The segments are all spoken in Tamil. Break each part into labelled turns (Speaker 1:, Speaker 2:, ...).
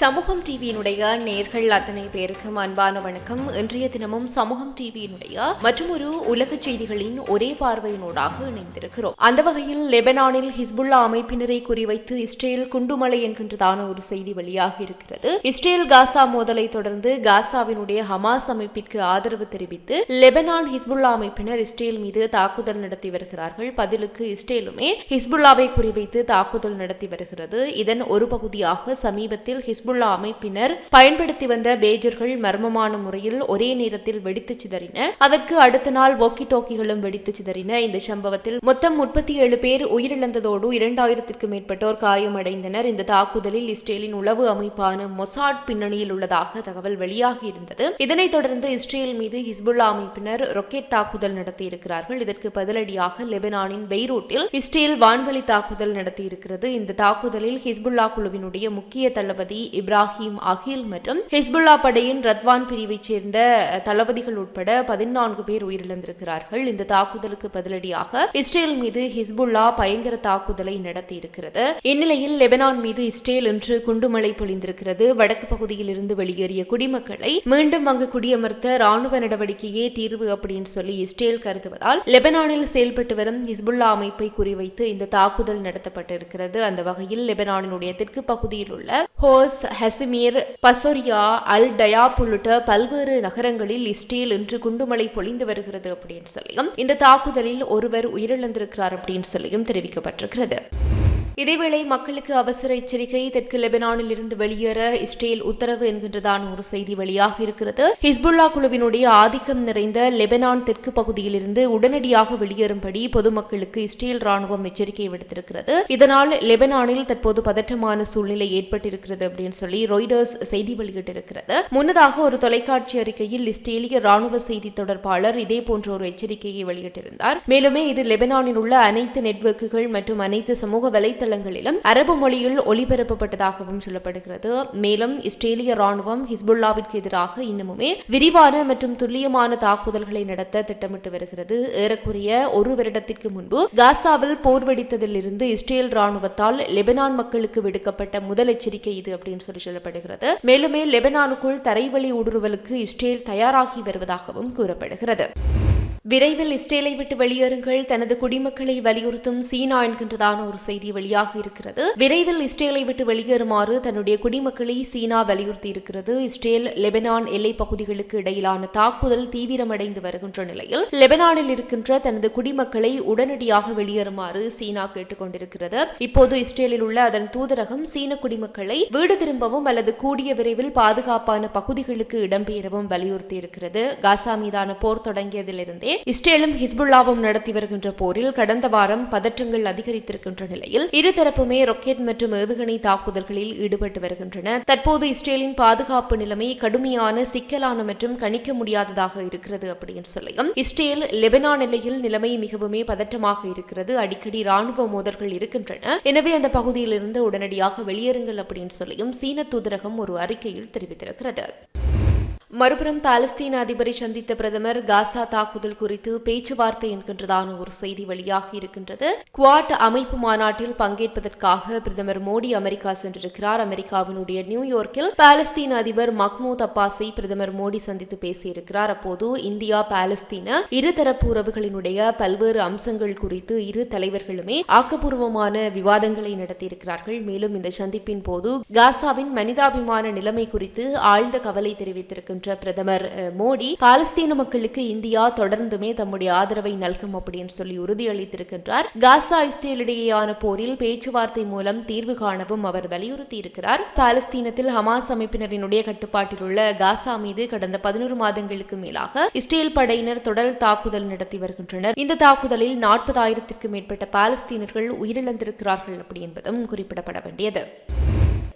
Speaker 1: சமூகம் டிவியினுடைய நேர்கள் அத்தனை பேருக்கும் அன்பான வணக்கம். இன்றைய தினமும் சமூகம் டிவியினுடைய மற்றும் ஒரு உலக செய்திகளின் ஒரே பார்வையினூடாக இணைந்திருக்கிறோம். அந்த வகையில் லெபனானில் ஹிஸ்புல்லா அமைப்பினரை குறிவைத்து இஸ்ரேல் குண்டுமலை என்கின்றதான ஒரு செய்தி வெளியாக இருக்கிறது. இஸ்ரேல் காசா மோதலை தொடர்ந்து காசாவினுடைய ஹமாஸ் அமைப்பிற்கு ஆதரவு தெரிவித்து லெபனான் ஹிஸ்புல்லா அமைப்பினர் இஸ்ரேல் மீது தாக்குதல் நடத்தி வருகிறார்கள். பதிலுக்கு இஸ்ரேலுமே ஹிஸ்புல்லாவை குறிவைத்து தாக்குதல் நடத்தி வருகிறது. இதன் ஒரு பகுதியாக சமீபத்தில் ஹிஸ்புல்லா அமைப்பினர் பயன்படுத்தி வந்த பேஜர்கள் மர்மமான முறையில் ஒரே நேரத்தில் வெடித்து சிதறின. அதற்கு அடுத்த நாள் வாக்கி டோக்கிகளும் வெடித்து சிதறின. இந்த சம்பவத்தில் மொத்தம் முப்பத்தி ஏழு பேர் உயிரிழந்ததோடு இரண்டாயிரத்திற்கும் மேற்பட்டோர் காயமடைந்தனர். இந்த தாக்குதலில் இஸ்ரேலின் உளவு அமைப்பான மொசாட் பின்னணியில் உள்ளதாக தகவல் வெளியாகி இருந்தது. இதனைத் தொடர்ந்து இஸ்ரேல் மீது ஹிஸ்புல்லா அமைப்பினர் ராக்கெட் தாக்குதல் நடத்தியிருக்கிறார்கள். இதற்கு பதிலடியாக லெபனானின் பெய்ரூட்டில் இஸ்ரேல் வான்வழி தாக்குதல் நடத்தியிருக்கிறது. இந்த தாக்குதலில் ஹிஸ்புல்லா குழுவினுடைய முக்கிய தளபதி இப்ராஹிம் அகில் மற்றும் ஹிஸ்புல்லா படையின் ரத்வான் பிரிவைச் சேர்ந்த தளபதிகள் உட்பட பதினான்கு பேர் உயிரிழந்திருக்கிறார்கள். இந்த தாக்குதலுக்கு பதிலடியாக இஸ்ரேல் மீது ஹிஸ்புல்லா பயங்கர தாக்குதலை நடத்தியிருக்கிறது. இந்நிலையில் லெபனான் மீது இஸ்ரேல் இன்று குண்டுமழை பொழிந்திருக்கிறது. வடக்கு பகுதியில் இருந்து வெளியேறிய குடிமக்களை மீண்டும் அங்கு குடியமர்த்த ராணுவ நடவடிக்கையே தீர்வு அப்படின்னு சொல்லி இஸ்ரேல் கருதுவதால் லெபனானில் செயல்பட்டு வரும் ஹிஸ்புல்லா அமைப்பை குறிவைத்து இந்த தாக்குதல் நடத்தப்பட்டிருக்கிறது. அந்த வகையில் லெபனானினுடைய தெற்கு பகுதியில் உள்ள ஹோஸ் ஹெசிமீர் பசோரியா அல் டயாப் உள்ளிட்ட பல்வேறு நகரங்களில் இஸ்ரேல் இன்று குண்டுமழை பொழிந்து வருகிறது அப்படின்னு சொல்லியும் இந்த தாக்குதலில் ஒருவர் உயிரிழந்திருக்கிறார் அப்படின்னு சொல்லியும் தெரிவிக்கப்பட்டிருக்கிறது. இதேவேளை மக்களுக்கு அவசர எச்சரிக்கை தெற்கு லெபனானில் இருந்து வெளியேற இஸ்ரேல் உத்தரவு என்கின்றதான ஒரு செய்தி வெளியாக இருக்கிறது. ஹிஸ்புல்லா குழுவினுடைய ஆதிக்கம் நிறைந்த லெபனான் தெற்கு பகுதியில் இருந்து உடனடியாக வெளியேறும்படி பொதுமக்களுக்கு இஸ்ரேல் ராணுவம் எச்சரிக்கை விடுத்திருக்கிறது. இதனால் லெபனானில் தற்போது பதற்றமான சூழ்நிலை ஏற்பட்டிருக்கிறது அப்படின்னு சொல்லி ரொய்டர்ஸ் செய்தி வெளியிட்டிருக்கிறது. முன்னதாக ஒரு தொலைக்காட்சி அறிக்கையில் இஸ்ரேலிய ராணுவ செய்தி தொடர்பாளர் இதே போன்ற ஒரு எச்சரிக்கையை வெளியிட்டிருந்தார். மேலுமே இது லெபனானில் உள்ள அனைத்து நெட்வொர்க்குகள் மற்றும் அனைத்து சமூக வலை இணையதளங்களிலும் அரபு மொழியில் ஒளிபரப்பப்பட்டதாகவும் சொல்லப்படுகிறது. மேலும் இஸ்ரேலிய ராணுவம் ஹிஸ்புல்லாவிற்கு எதிராக இன்னமுமே விரிவான மற்றும் துல்லியமான தாக்குதல்களை நடத்த திட்டமிட்டு வருகிறது. ஏறக்குறைய ஒரு வருடத்திற்கு முன்பு காசாவில் போர் வெடித்ததிலிருந்து இஸ்ரேல் ராணுவத்தால் லெபனான் மக்களுக்கு விடுக்கப்பட்ட முதல் எச்சரிக்கை இது அப்படின்னு சொல்லி சொல்லப்படுகிறது. மேலுமே லெபனானுக்குள் தரைவழி ஊடுருவலுக்கு இஸ்ரேல் தயாராகி வருவதாகவும் கூறப்படுகிறது. விரைவில் இஸ்ரேலை விட்டு வெளியேறுங்கள். தனது குடிமக்களை வலியுறுத்தும் சீனா என்கின்றதான ஒரு செய்தி வெளியாக இருக்கிறது. விரைவில் இஸ்ரேலை விட்டு வெளியேறுமாறு தன்னுடைய குடிமக்களை சீனா வலியுறுத்தி இருக்கிறது. இஸ்ரேல் லெபனான் எல்லை பகுதிகளுக்கு இடையிலான தாக்குதல் தீவிரமடைந்து வருகின்ற நிலையில் லெபனானில் இருக்கின்ற தனது குடிமக்களை உடனடியாக வெளியேறுமாறு சீனா கேட்டுக்கொண்டிருக்கிறது இப்போது இஸ்ரேலில் உள்ள அதன் தூதரகம் சீன குடிமக்களை வீடு திரும்பவும் அல்லது கூடிய விரைவில் பாதுகாப்பான பகுதிகளுக்கு இடம்பெயரவும் வலியுறுத்தி இருக்கிறது. காசா மீதான போர் தொடங்கியதிலிருந்தே இஸ்ரேலும் ஹிஸ்புல்லாவும் நடத்தி வருகின்ற போரில் கடந்த வாரம் பதற்றங்கள் அதிகரித்திருக்கின்ற நிலையில் இருதரப்புமே ராக்கெட் மற்றும் ஏவுகணை தாக்குதல்களில் ஈடுபட்டு வருகின்றன. தற்போது இஸ்ரேலின் பாதுகாப்பு நிலைமை கடுமையான சிக்கலான மற்றும் கணிக்க முடியாததாக இருக்கிறது அப்படின்னு சொல்லியும் இஸ்ரேல் லெபனான் எல்லையில் நிலைமை மிகவுமே பதற்றமாக இருக்கிறது. அடிக்கடி ராணுவ மோதல்கள் இருக்கின்றன. எனவே அந்த பகுதியிலிருந்து உடனடியாக வெளியேறுங்கள் அப்படின்னு சொல்லியும் சீன தூதரகம் ஒரு அறிக்கையில் தெரிவித்திருக்கிறது. மறுபுறம் பாலஸ்தீன அதிபரை சந்தித்த பிரதமர் காசா தாக்குதல் குறித்து பேச்சுவார்த்தை என்கின்றதான ஒரு செய்தி வெளியாக இருக்கின்றது. குவாட் அமைப்பு மாநாட்டில் பங்கேற்பதற்காக பிரதமர் மோடி அமெரிக்கா சென்றிருக்கிறார். அமெரிக்காவினுடைய நியூயார்க்கில் பாலஸ்தீன அதிபர் மக்மூத் அப்பாஸை பிரதமர் மோடி சந்தித்து பேசியிருக்கிறார். அப்போது இந்தியா பாலஸ்தீன இருதரப்பு உறவுகளினுடைய பல்வேறு அம்சங்கள் குறித்து இரு தலைவர்களுமே ஆக்கப்பூர்வமான விவாதங்களை நடத்தியிருக்கிறார்கள். மேலும் இந்த சந்திப்பின் போது காசாவின் மனிதாபிமான நிலைமை குறித்து ஆழ்ந்த கவலை தெரிவித்திருக்கின்றனர். வருகின்ற பிரதமர் மோடி பாலஸ்தீன மக்களுக்கு இந்தியா தொடர்ந்துமே தம்முடைய ஆதரவை நல்கும் அப்படின்னு சொல்லி உறுதியளித்திருக்கின்றார். காசா இஸ்ரேல் இடையேயான போரில் பேச்சுவார்த்தை மூலம் தீர்வு காணவும் அவர் வலியுறுத்தி இருக்கிறார் பாலஸ்தீனத்தில் ஹமாஸ் அமைப்பினரினுடைய கட்டுப்பாட்டில் உள்ள காசா மீது கடந்த பதினோரு மாதங்களுக்கு மேலாக இஸ்ரேல் படையினர் தொடர் தாக்குதல் நடத்தி வருகின்றனர். இந்த தாக்குதலில் நாற்பதாயிரத்திற்கும் மேற்பட்ட பாலஸ்தீனர்கள் உயிரிழந்திருக்கிறார்கள் அப்படி என்பதும் குறிப்பிடப்பட வேண்டியது.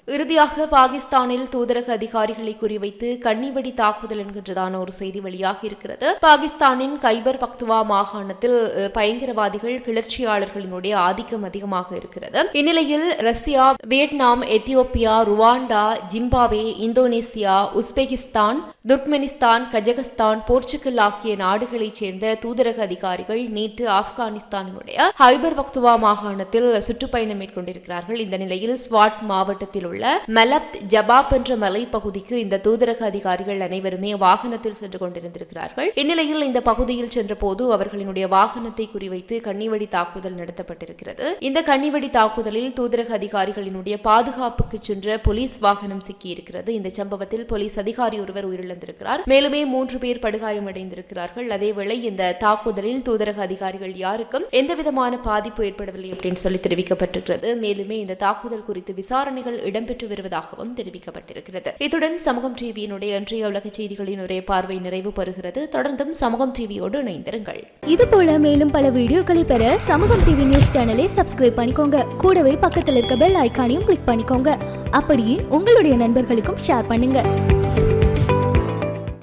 Speaker 1: இறுதியாக பாகிஸ்தானில் தூதரக அதிகாரிகளை குறிவைத்து கன்னிவெடி தாக்குதல் என்கின்றதான ஒரு செய்தி வெளியாக இருக்கிறது. பாகிஸ்தானின் கைபர் பக்துவா மாகாணத்தில் பயங்கரவாதிகள் கிளர்ச்சியாளர்களினுடைய ஆதிக்கம் அதிகமாக இருக்கிறது. இந்நிலையில் Russia Vietnam Ethiopia Rwanda Zimbabwe Indonesia Uzbekistan Turkmenistan Kazakhstan Portugal ஆகிய நாடுகளைச் சேர்ந்த தூதரக அதிகாரிகள் நேற்று ஆப்கானிஸ்தானினுடைய ஹைபர் பக்துவா மாகாணத்தில் சுற்றுப்பயணம் மேற்கொண்டிருக்கிறார்கள். இந்த நிலையில் ஸ்வாட் மாவட்டத்தில் உள்ள மலப்த் ஜபாப் என்ற மலைப்பகுதிக்கு இந்த தூதரக அதிகாரிகள் அனைவருமே வாகனத்தில் சென்று கொண்டிருந்திருக்கிறார்கள். இந்நிலையில் இந்த பகுதியில் சென்றபோது அவர்களினுடைய வாகனத்தை குறிவைத்து கண்ணிவெடி தாக்குதல் நடத்தப்பட்டிருக்கிறது. இந்த கண்ணிவெடி தாக்குதலில் தூதரக அதிகாரிகளினுடைய பாதுகாப்புக்கு சென்ற போலீஸ் வாகனம் சிக்கியிருக்கிறது. இந்த சம்பவத்தில் போலீஸ் அதிகாரி ஒருவர் உயிரிழந்திருக்கிறார் மேலுமே மூன்று பேர் படுகாயமடைந்திருக்கிறார்கள் அதேவேளை இந்த தாக்குதலில் தூதரக அதிகாரிகள் யாருக்கும் எந்தவிதமான பாதிப்பு ஏற்படவில்லை அப்படின்னு சொல்லி தெரிவிக்கப்பட்டிருக்கிறது. மேலுமே இந்த தாக்குதல் குறித்து விசாரணைகள் இடம்பெற்று வருவதாகவும் தெரிவிக்கப்பட்டிருக்கிறது. இத்துடன் சமூகம் டிவியினுடைய இன்றைய உலக செய்திகளின் ஒரே பார்வை நிறைவு பெறுகிறது. தொடர்ந்தும் சமூகம் டிவியோடு இணைந்திருங்கள்.
Speaker 2: இது போல மேலும் பல வீடியோக்களை பெற சமூகம் டிவி நியூஸ் சேனலை சப்ஸ்கிரைப் பண்ணிக்கோங்க. கூடவே பக்கத்தில் இருக்க பெல் ஐக்கானையும் கிளிக் பண்ணிக்கோங்க. அப்படியே உங்களுடைய நண்பர்களுக்கும் ஷேர் பண்ணுங்க.